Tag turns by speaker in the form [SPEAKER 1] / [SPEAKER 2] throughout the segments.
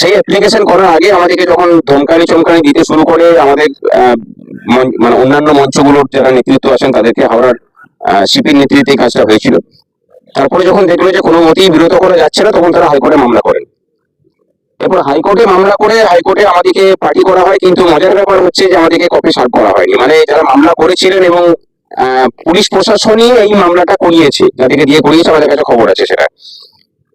[SPEAKER 1] সেই অ্যাপ্লিকেশন করার আগে আমাদেরকে যখন ধমকানি চমকানি দিতে শুরু করে আমাদের মন- অন্যান্য মঞ্চগুলোর যারা নেতৃত্ব আছেন তাদেরকে হাওড়ার শিপির নেতৃত্বে কাজটা হয়েছিল। তারপরে যখন দেখল যে কোনো মতেই বিরত করা যাচ্ছে না, তখন তারা হাইকোর্টে মামলা করেন। এরপর হাইকোর্টে মামলা করে, হাইকোর্টে আমাদেরকে পার্টি করা হয়, কিন্তু মজার ব্যাপার হচ্ছে যে আমাদেরকে কপি সার্ভ করা হয়নি। মানে যারা মামলা করেছিলেন এবং পুলিশ প্রশাসনই এই মামলাটা করিয়েছে, যাদেরকে দিয়ে করিয়েছে আমাদের কাছে খবর আছে সেটা।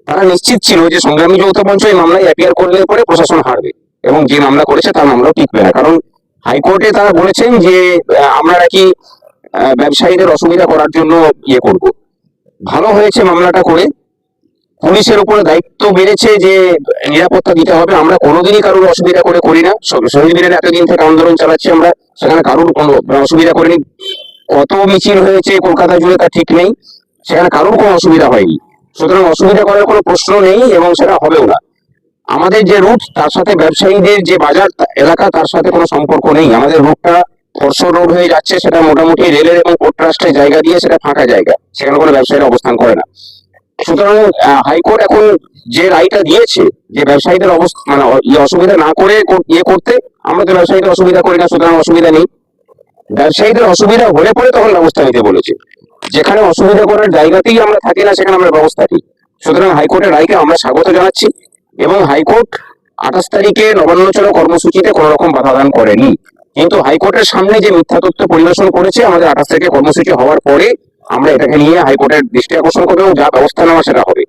[SPEAKER 1] তারা নিশ্চিত ছিল যে সংগ্রামী যৌথ মঞ্চ এই মামলায় অ্যাপিয়ার করলে পরে প্রশাসন হারবে এবং যে মামলা করেছে তার মামলাও টিকবে না। কারণ হাইকোর্টে তারা বলেছেন যে আমরা নাকি ব্যবসায়ীদের অসুবিধা করার জন্য ইয়ে করব। ভালো হয়েছে মামলাটা করে। পুলিশের উপরে দায়িত্ব বেড়েছে যে নিরাপত্তা দিতে হবে। আমরা কোনোদিনই কারোর অসুবিধা করে করি না। শ- শহীদ মিনারে এতদিন থেকে আন্দোলন চালাচ্ছি আমরা। সেখানে কারোর কোনো অসুবিধা করিনি। কত মিছিল হয়েছে কলকাতা জুড়ে তা ঠিক নেই। সেখানে কারোর কোনো অসুবিধা হয়নি। সুতরাং অসুবিধা করার কোনো প্রশ্ন নেই এবং সেটা হবেও না। আমাদের যে রুট, তার সাথে ব্যবসায়ীদের যে বাজার এলাকা, তার সাথে কোনো সম্পর্ক নেই। আমাদের রুটটা ফর্শ রোড হয়ে যাচ্ছে, সেটা মোটামুটি রেলের এবং পোর্ট ট্রাস্টের জায়গা দিয়ে সেটা ফাঁকা জায়গা, সেখানে কোনো ব্যবসায়ীরা অবস্থান করে না। সুতরাং হাইকোর্ট এখন যে রায়টা দিয়েছে, যে ব্যবসায়ীদের অবস্থা মানে ইয়ে অসুবিধা না করে ইয়ে করতে, আমরা তো ব্যবসায়ীদের অসুবিধা করি না, সুতরাং অসুবিধা নেই। ব্যবসায়ীদের অসুবিধা হলে পরে তখন ব্যবস্থা নিতে বলেছে। যেখানে অসুবিধা করার জায়গাতেই আমরা থাকি না, সেখানে আমরা ব্যবস্থা নিই সুতরাং হাইকোর্টের রায়কে আমরা স্বাগত জানাচ্ছি এবং হাইকোর্ট আঠাশ তারিখে নবান্নচনা কর্মসূচিতে কোনো রকম বাধাদান করেনি। কিন্তু হাইকোর্টের সামনে যে মিথ্যা তথ্য পরিবেশন করেছে, আমাদের আঠাশ তারিখে কর্মসূচি হওয়ার পরে আমরা এটাকে নিয়ে হাইকোর্টের দৃষ্টি আকর্ষণ করব যা ব্যবস্থা নেওয়া সেটা হবে।